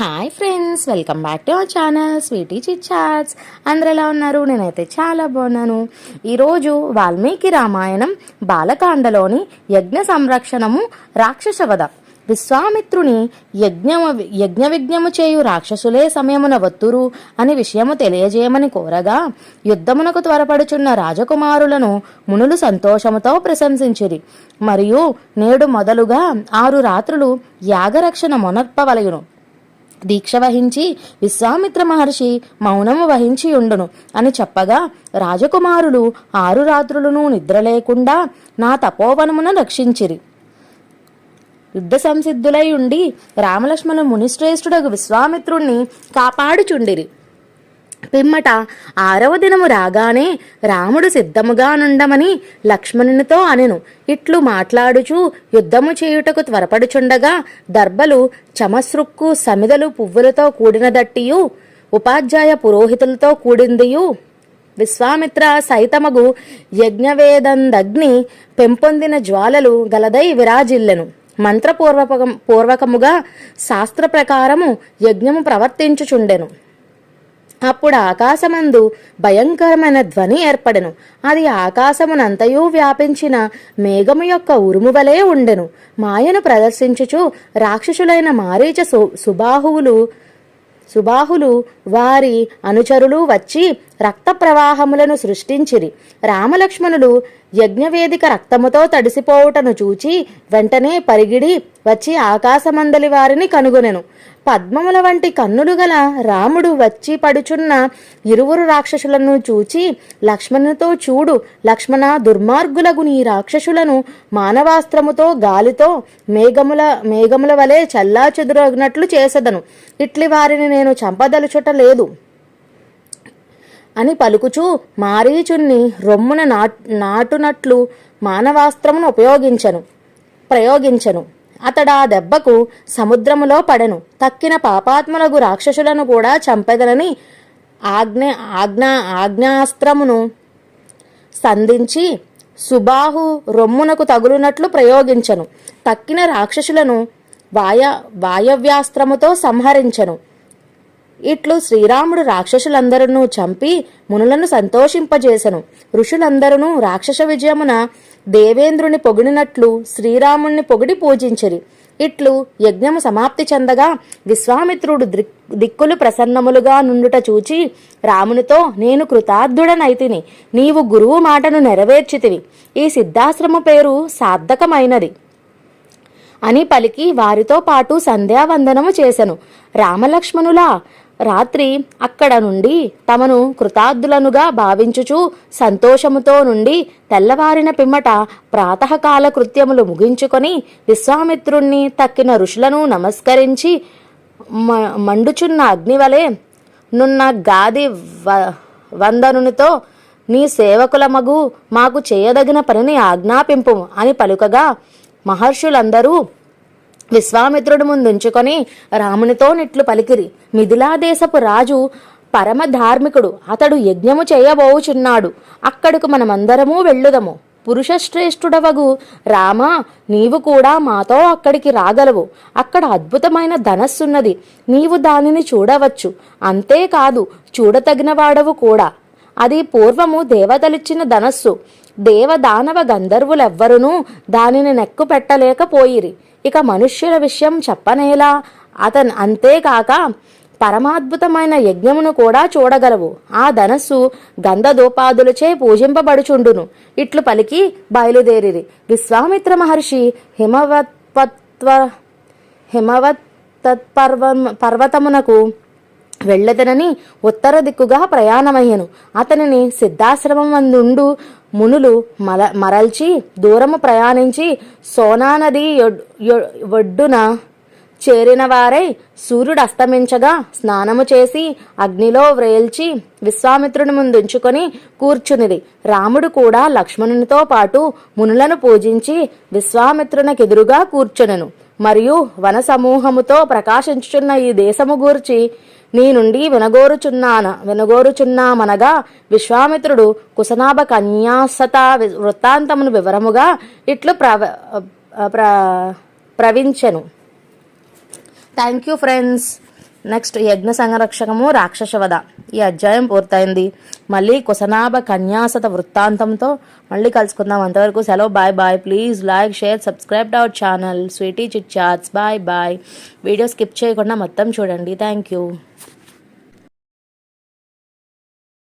Hi friends welcome back to our channel Sweety Chit Chats అందరు ఎలా ఉన్నారు? నేనైతే చాలా బాగున్నాను. ఈరోజు వాల్మీకి రామాయణం బాలకాండలోని యజ్ఞ సంరక్షణము రాక్షసవధ విశ్వామిత్రుని యజ్ఞము యజ్ఞ విజ్ఞము చేయు రాక్షసులే సమయమున వత్తురు అని విషయము తెలియజేయమని కోరగా యుద్ధమునకు త్వరపడుచున్న రాజకుమారులను మునులు సంతోషముతో ప్రశంసించిరి. మరియు నేడు మొదలుగా ఆరు రాత్రులు యాగరక్షణ మొనర్పవలయును. దీక్ష వహించి విశ్వామిత్ర మహర్షి మౌనము వహించి ఉండును అని చెప్పగా రాజకుమారులు ఆరు రాత్రులను నిద్ర లేకుండా నా తపోవనమున రక్షించిరి. యుద్ధ సంసిద్ధులై ఉండి రామలక్ష్మణ మునిశ్రేష్ఠుడగు విశ్వామిత్రుణ్ణి కాపాడుచుండిరి. పిమ్మట ఆరవ దినము రాగానే రాముడు సిద్ధముగా నుండమని లక్ష్మణునితో అనెను. ఇట్లు మాట్లాడుచు యుద్ధము చేయుటకు త్వరపడుచుండగా దర్భలు చమసృక్కు సమిదలు పువ్వులతో కూడినదట్టియు ఉపాధ్యాయ పురోహితులతో కూడిందియు. విశ్వామిత్ర సైతమగు యజ్ఞవేదందగ్ని పెంపొందిన జ్వాలలు గలదై విరాజిల్లెను. మంత్రపూర్వక పూర్వకముగా శాస్త్ర ప్రకారము యజ్ఞము ప్రవర్తించుచుండెను. అప్పుడు ఆకాశమందు భయంకరమైన ధ్వని ఏర్పడెను. అది ఆకాశమునంతయూ వ్యాపించిన మేఘము యొక్క ఉరుము వలె ఉండెను. మాయను ప్రదర్శించుచు రాక్షసులైన మారీచ సు సుబాహువులు సుబాహులు వారి అనుచరులు వచ్చి రక్త ప్రవాహములను సృష్టించిరి. రామలక్ష్మణులు యజ్ఞవేదిక రక్తముతో తడిసిపోవుటను చూచి వెంటనే పరిగిడి వచ్చి ఆకాశమందలి వారిని కనుగొనెను. పద్మముల వంటి కన్నులు గల రాముడు వచ్చి పడుచున్న ఇరువురు రాక్షసులను చూచి లక్ష్మణుతో చూడు లక్ష్మణ దుర్మార్గులగు నీ రాక్షసులను మానవాస్త్రముతో గాలితో మేఘముల మేఘముల వలె చల్లా చెదురగినట్లు చేసదను. ఇట్లి వారిని నేను చంపదలుచుట లేదు. అని పలుకుచూ మారీచున్ని రొమ్మున నాటునట్లు మానవాస్త్రమును ఉపయోగించను ప్రయోగించను. అతడా దెబ్బకు సముద్రములో పడెను. తక్కిన పాపాత్ములకు రాక్షసులను కూడా చంపెదనని ఆజ్ఞ ఆజ్ఞా ఆజ్ఞాస్త్రమును సంధించి సుబాహు రొమ్మునకు తగులునట్లు ప్రయోగించను. తక్కిన రాక్షసులను వాయ వాయవ్యాస్త్రముతో సంహరించను. ఇట్లు శ్రీరాముడు రాక్షసులందరూ చంపి మునులను సంతోషింపజేసెను. ఋషులందరూ రాక్షస విజయమున దేవేంద్రుని పొగిడినట్లు శ్రీరాముణ్ణి పొగిడి పూజించిరి. ఇట్లు యజ్ఞము సమాప్తి చెందగా విశ్వామిత్రుడు దిక్కులు ప్రసన్నములుగా నుండుట చూచి రామునితో నేను కృతార్థుడనైతిని. నీవు గురువు మాటను నెరవేర్చితివి. ఈ సిద్ధాశ్రమ పేరు సార్థకమైనది. అని పలికి వారితో పాటు సంధ్యావందనము చేశను రామలక్ష్మణులా రాత్రి అక్కడ నుండి తమను కృతార్థులనుగా భావించుచు సంతోషముతో నుండి తెల్లవారిన పిమ్మట ప్రాతకాల కృత్యములు ముగించుకొని విశ్వామిత్రుణ్ణి తక్కిన ఋషులను నమస్కరించి మండుచున్న అగ్నివలే నున్న గాది వందనునితో నీ సేవకులమగు మాకు చేయదగిన పనిని ఆజ్ఞాపింపు అని పలుకగా మహర్షులందరూ విశ్వామిత్రుడు ముందుంచుకొని రామునితో నిట్లు పలికిరి. మిథిలాదేశపు రాజు పరమ ధార్మికుడు. అతడు యజ్ఞము చేయబోచున్నాడు. అక్కడకు మనమందరము వెళ్ళుదము. పురుషశ్రేష్ఠుడవగు రామ నీవు కూడా మాతో అక్కడికి రాగలవు. అక్కడ అద్భుతమైన ధనస్సున్నది. నీవు దానిని చూడవచ్చు. అంతేకాదు చూడతగినవాడవు కూడా. అది పూర్వము దేవతలిచ్చిన ధనస్సు. దేవదానవ గంధర్వులెవ్వరునూ దానిని నెక్కు పెట్టలేకపోయిరి ఇక మనుష్యుల విషయం చెప్పనేలా? అతను అంతేకాక పరమాద్భుతమైన యజ్ఞమును కూడా చూడగలవు. ఆ ధనస్సు గంధదోపాదులచే పూజింపబడుచుండును. ఇట్లు పలికి బయలుదేరిరి. విశ్వామిత్ర మహర్షి హిమవత్పత్వ హిమవత్ పర్వతమునకు వెళ్ళదనని ఉత్తర దిక్కుగా ప్రయాణమయ్యను. అతనిని సిద్ధాశ్రమం మునులు మల మరల్చి దూరము ప్రయాణించి సోనానది ఒడ్డున చేరిన వారై సూర్యుడు అస్తమించగా స్నానము చేసి అగ్నిలో వ్రేల్చి విశ్వామిత్రుని ముందుంచుకొని కూర్చునిది. రాముడు కూడా లక్ష్మణునితో పాటు మునులను పూజించి విశ్వామిత్రునికెదురుగా కూర్చునెను. మరియు వన సమూహముతో ప్రకాశించుచున్న ఈ దేశము గూర్చి నీ నుండి వినగోరుచున్నాన వినగోరుచున్నామనగా విశ్వామిత్రుడు కుశనాభ కన్యాసత వృత్తాంతమును వివరముగా ఇట్లు ప్రవ ప్ర ప్రవించెను. థ్యాంక్ యూ ఫ్రెండ్స్ నెక్స్ట్ యజ్ఞ సంరక్షకము రాక్షసవధ ఈ అధ్యాయం పూర్తయింది. మళ్ళీ కుసనాభ కన్యాసత వృత్తాంతంతో మళ్ళీ కలుసుకుందాం. అంతవరకు సెలవు. Bye bye please like share subscribe our channel Sweety Chit Chats bye bye video skip చేయకుండా మొత్తం చూడండి. Thank you